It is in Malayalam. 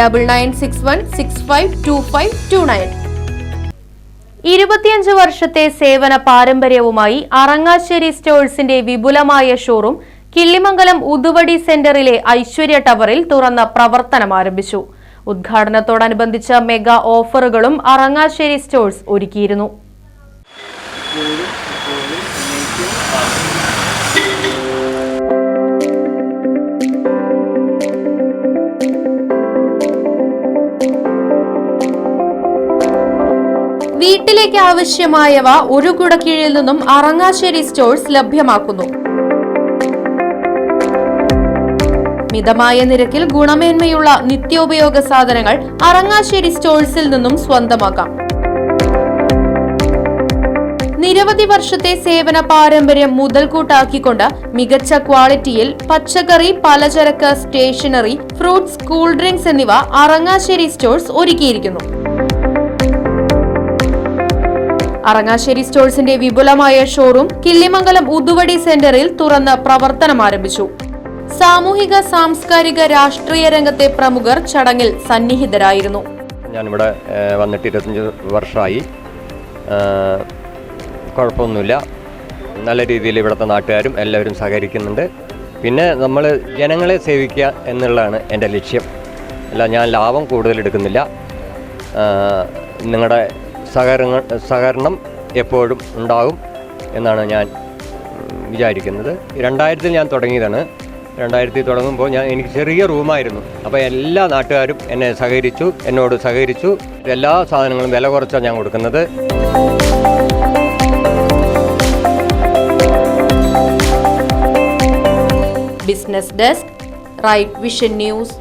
double nine six one six five two five two nine ഇരുപത്തിയഞ്ച് വർഷത്തെ സേവന പാരമ്പര്യവുമായി അറങ്ങാശ്ശേരി സ്റ്റോഴ്സിന്റെ വിപുലമായ ഷോറൂം കിള്ളിമംഗലം ഉതുവടി സെന്ററിലെ ഐശ്വര്യ ടവറിൽ തുറന്ന പ്രവർത്തനം ആരംഭിച്ചു. ഉദ്ഘാടനത്തോടനുബന്ധിച്ച മെഗാ ഓഫറുകളും അറങ്ങാശ്ശേരി സ്റ്റോഴ്സ് ഒരുക്കിയിരുന്നു. വീട്ടിലേക്ക് ആവശ്യമായവ ഒരു കുടക്കീഴിൽ നിന്നും അറങ്ങാശ്ശേരി സ്റ്റോഴ്സ് ലഭ്യമാക്കുന്നു. മിതമായ നിരക്കിൽ ഗുണമേന്മയുള്ള നിത്യോപയോഗ സാധനങ്ങൾ അറങ്ങാശ്ശേരി സ്റ്റോഴ്സിൽ നിന്നും സ്വന്തമാക്കാം. നിരവധി വർഷത്തെ സേവന പാരമ്പര്യം മുതൽക്കൂട്ടാക്കിക്കൊണ്ട് മികച്ച ക്വാളിറ്റിയിൽ പച്ചക്കറി പലചരക്ക് സ്റ്റേഷനറി ഫ്രൂട്ട്സ് കൂൾ ഡ്രിങ്ക്സ് എന്നിവ അറങ്ങാശ്ശേരി സ്റ്റോഴ്സ് ഒരുക്കിയിരിക്കുന്നു. അറങ്ങാശ്ശേരി സ്റ്റോഴ്സിന്റെ വിപുലമായ ഷോറൂം കിള്ളിമംഗലം ഉതുവടി സെന്ററിൽ തുറന്ന് പ്രവർത്തനം ആരംഭിച്ചു. സാമൂഹിക സാംസ്കാരിക രാഷ്ട്രീയ രംഗത്തെ പ്രമുഖർ ചടങ്ങിൽ സന്നിഹിതരായിരുന്നു. ഞാനിവിടെ വന്നിട്ട് ഇരുപത്തഞ്ച് വർഷമായി കുഴപ്പമൊന്നുമില്ല. നല്ല രീതിയിൽ ഇവിടുത്തെ നാട്ടുകാരും എല്ലാവരും സഹകരിക്കുന്നുണ്ട്. പിന്നെ നമ്മൾ ജനങ്ങളെ സേവിക്കുക എന്നുള്ളതാണ് എന്റെ ലക്ഷ്യം. അല്ല ഞാൻ ലാഭം കൂടുതൽ എടുക്കുന്നില്ല. നിങ്ങളുടെ സഹകരണ സഹകരണം എപ്പോഴും ഉണ്ടാകും എന്നാണ് ഞാൻ വിചാരിക്കുന്നത്. രണ്ടായിരത്തിൽ ഞാൻ തുടങ്ങിയതാണ്. രണ്ടായിരത്തി തുടങ്ങുമ്പോൾ ഞാൻ എനിക്ക് ചെറിയ റൂമായിരുന്നു. അപ്പോൾ എല്ലാ നാട്ടുകാരും എന്നെ സഹകരിച്ചു എന്നോട് സഹകരിച്ചു. എല്ലാ സാധനങ്ങളും വില കുറച്ചാണ് ഞാൻ കൊടുക്കുന്നത്. Business desk right vision news